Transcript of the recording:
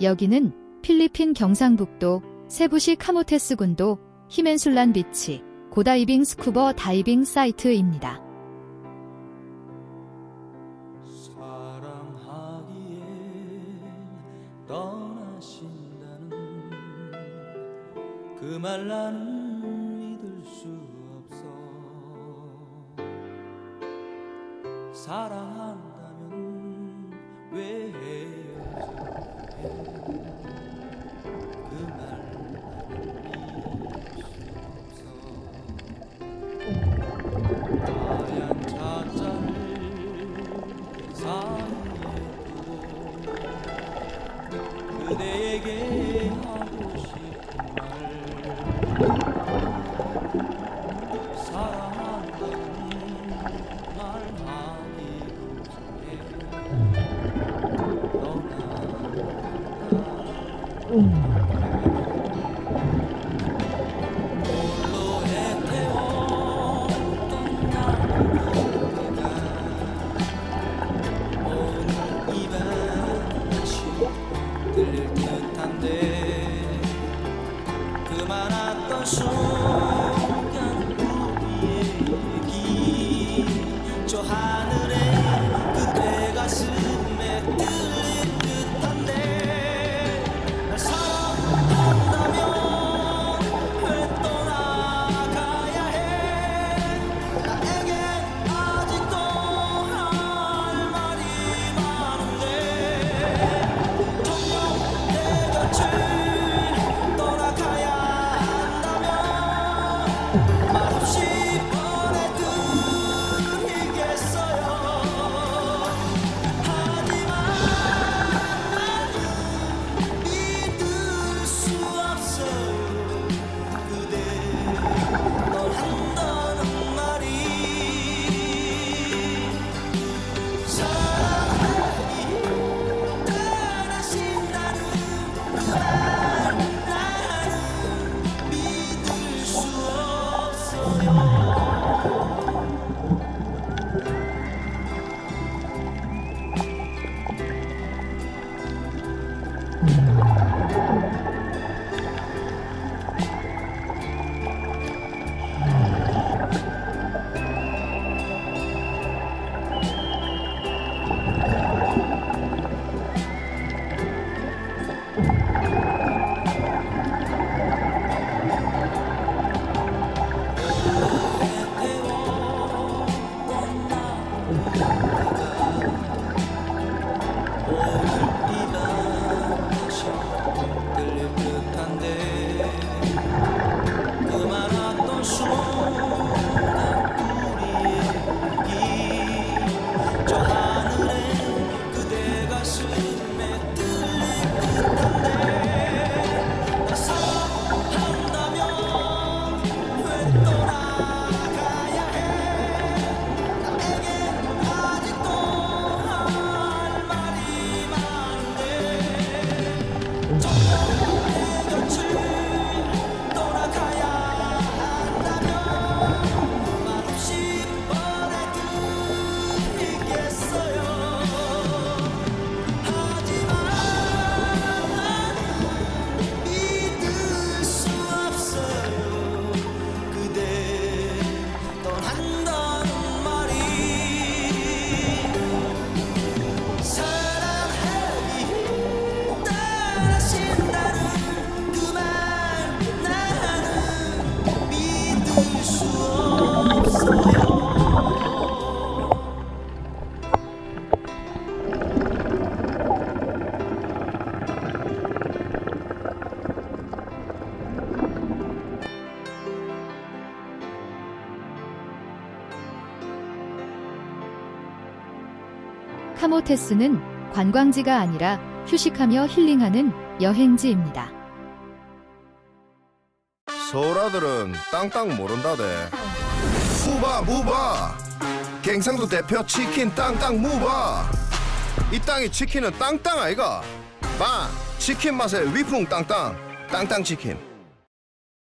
여기는 필리핀 경상북도 세부시 카모테스군도 히멘술란 비치 고다이빙 스쿠버 다이빙 사이트입니다. 그 말 나는 그대에게 하고 싶은 말. 사랑한다는 말 하기도 전에 떠나 카모테스는 관광지가 아니라 휴식하며 힐링하는 여행지입니다. 서울아들은 땅땅 모른다대. 무바 무바. 갱상도 대표 치킨 땅땅 무바. 이 땅의 치킨은 땅땅 아이가? 마 치킨 맛의 위풍 땅땅. 땅땅 치킨